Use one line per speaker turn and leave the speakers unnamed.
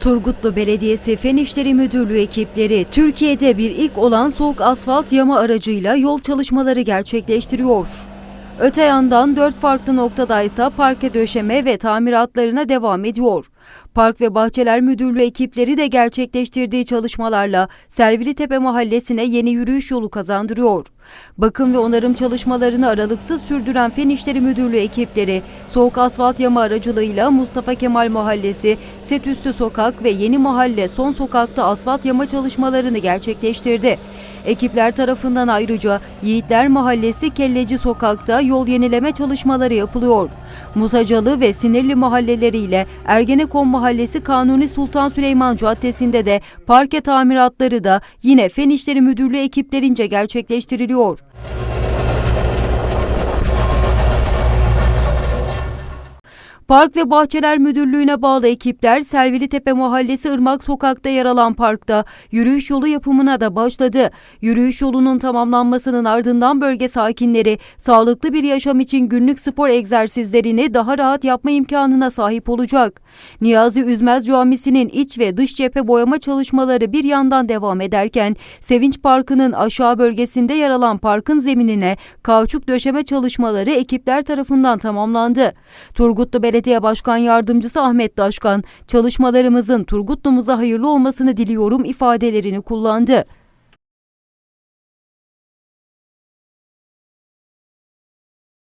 Turgutlu Belediyesi Fen İşleri Müdürlüğü ekipleri Türkiye'de bir ilk olan soğuk asfalt yama aracıyla yol çalışmaları gerçekleştiriyor. Öte yandan dört farklı noktada ise parke döşeme ve tamiratlarına devam ediyor. Park ve Bahçeler Müdürlüğü ekipleri de gerçekleştirdiği çalışmalarla Servilitepe Mahallesi'ne yeni yürüyüş yolu kazandırıyor. Bakım ve onarım çalışmalarını aralıksız sürdüren Fen İşleri Müdürlüğü ekipleri soğuk asfalt yama aracılığıyla Mustafa Kemal Mahallesi, Setüstü Sokak ve Yeni Mahalle Son Sokak'ta asfalt yama çalışmalarını gerçekleştirdi. Ekipler tarafından ayrıca Yiğitler Mahallesi Kelleci Sokak'ta yol yenileme çalışmaları yapılıyor. Musacalı ve Sinirli mahalleleriyle Ergenekon Mahallesi Kanuni Sultan Süleyman Caddesi'nde de parke tamiratları da yine Fen İşleri Müdürlüğü ekiplerince gerçekleştiriliyor. Park ve Bahçeler Müdürlüğü'ne bağlı ekipler Servilitepe Mahallesi Irmak Sokak'ta yer alan parkta yürüyüş yolu yapımına da başladı. Yürüyüş yolunun tamamlanmasının ardından bölge sakinleri sağlıklı bir yaşam için günlük spor egzersizlerini daha rahat yapma imkanına sahip olacak. Niyazi Üzmez Camisi'nin iç ve dış cephe boyama çalışmaları bir yandan devam ederken Sevinç Parkı'nın aşağı bölgesinde yer alan parkın zeminine kauçuk döşeme çalışmaları ekipler tarafından tamamlandı. Turgutlu Belediye Başkan Yardımcısı Ahmet Daşkan, çalışmalarımızın Turgutlu'muza hayırlı olmasını diliyorum ifadelerini kullandı.